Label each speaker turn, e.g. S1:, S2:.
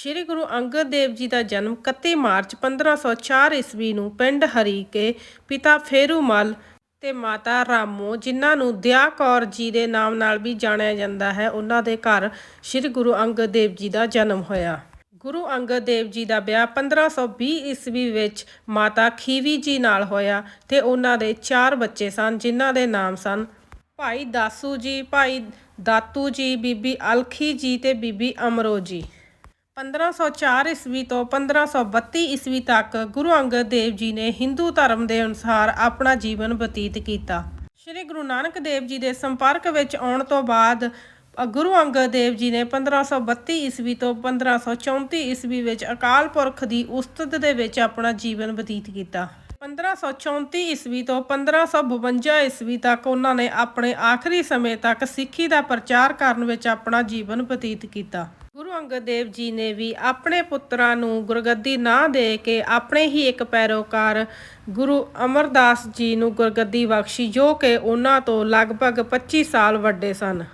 S1: ਸ਼੍ਰੀ ਗੁਰੂ ਅੰਗਦ ਦੇਵ ਜੀ ਦਾ ਜਨਮ 31 ਮਾਰਚ 1504 ਈਸਵੀ ਨੂੰ ਪਿੰਡ ਹਰੀਕੇ ਪਿਤਾ ਫੇਰੂਮਲ ਤੇ ਮਾਤਾ ਰਾਮੋ, ਜਿਨ੍ਹਾਂ ਨੂੰ ਦਿਆ ਕੌਰ ਜੀ ਦੇ ਨਾਮ ਨਾਲ ਵੀ ਜਾਣਿਆ ਜਾਂਦਾ ਹੈ, ਉਹਨਾਂ ਦੇ ਘਰ ਸ਼੍ਰੀ ਗੁਰੂ ਅੰਗਦ ਦੇਵ ਜੀ ਦਾ ਜਨਮ ਹੋਇਆ। ਗੁਰੂ ਅੰਗਦ ਦੇਵ ਜੀ ਦਾ ਵਿਆਹ 1520 ਈਸਵੀ ਵਿੱਚ ਮਾਤਾ ਖੀਵੀ ਜੀ ਨਾਲ ਹੋਇਆ ਤੇ ਉਹਨਾਂ ਦੇ ਚਾਰ ਬੱਚੇ ਸਨ, ਜਿਨ੍ਹਾਂ ਦੇ ਨਾਮ ਸਨ ਭਾਈ ਦਾਸੂ ਜੀ, ਭਾਈ ਦਾਤੂ ਜੀ, ਬੀਬੀ ਅਲਖੀ ਜੀ ਤੇ ਬੀਬੀ ਅਮਰੋ ਜੀ। 1504 ਈਸਵੀ ਤੋਂ 1532 ਈਸਵੀ ਤੱਕ ਗੁਰੂ ਅੰਗਦ ਦੇਵ ਜੀ ਨੇ ਹਿੰਦੂ ਧਰਮ ਦੇ ਅਨੁਸਾਰ ਆਪਣਾ ਜੀਵਨ ਬਤੀਤ ਕੀਤਾ। ਸ਼੍ਰੀ ਗੁਰੂ ਨਾਨਕ ਦੇਵ ਜੀ ਦੇ ਸੰਪਰਕ ਵਿੱਚ ਆਉਣ ਤੋਂ ਬਾਅਦ ਗੁਰੂ ਅੰਗਦ ਦੇਵ ਜੀ ਨੇ 1532 ਈਸਵੀ ਤੋਂ 1534 ਈਸਵੀ ਵਿੱਚ ਅਕਾਲ ਪੁਰਖ ਦੀ ਉਸਤਤ ਦੇ ਵਿੱਚ ਆਪਣਾ ਜੀਵਨ ਬਤੀਤ ਕੀਤਾ। 1534 ਈਸਵੀ ਤੋਂ 1552 ਈਸਵੀ ਤੱਕ ਉਹਨਾਂ ਨੇ ਆਪਣੇ ਆਖਰੀ ਸਮੇਂ ਤੱਕ ਸਿੱਖੀ ਦਾ ਪ੍ਰਚਾਰ ਕਰਨ ਵਿੱਚ ਆਪਣਾ ਜੀਵਨ ਬਤੀਤ ਕੀਤਾ। ਅੰਗਦ ਦੇਵ ਜੀ ਨੇ ਵੀ ਆਪਣੇ ਪੁੱਤਰਾਂ ਨੂੰ ਗੁਰਗੱਦੀ ਨਾ ਦੇ ਕੇ ਆਪਣੇ ਹੀ ਇੱਕ ਪੈਰੋਕਾਰ ਗੁਰੂ ਅਮਰਦਾਸ ਜੀ ਨੂੰ ਗੁਰਗੱਦੀ ਬਖਸ਼ੀ, ਜੋ ਕਿ ਉਹਨਾਂ ਤੋਂ ਲਗਭਗ 25 ਸਾਲ ਵੱਡੇ ਸਨ।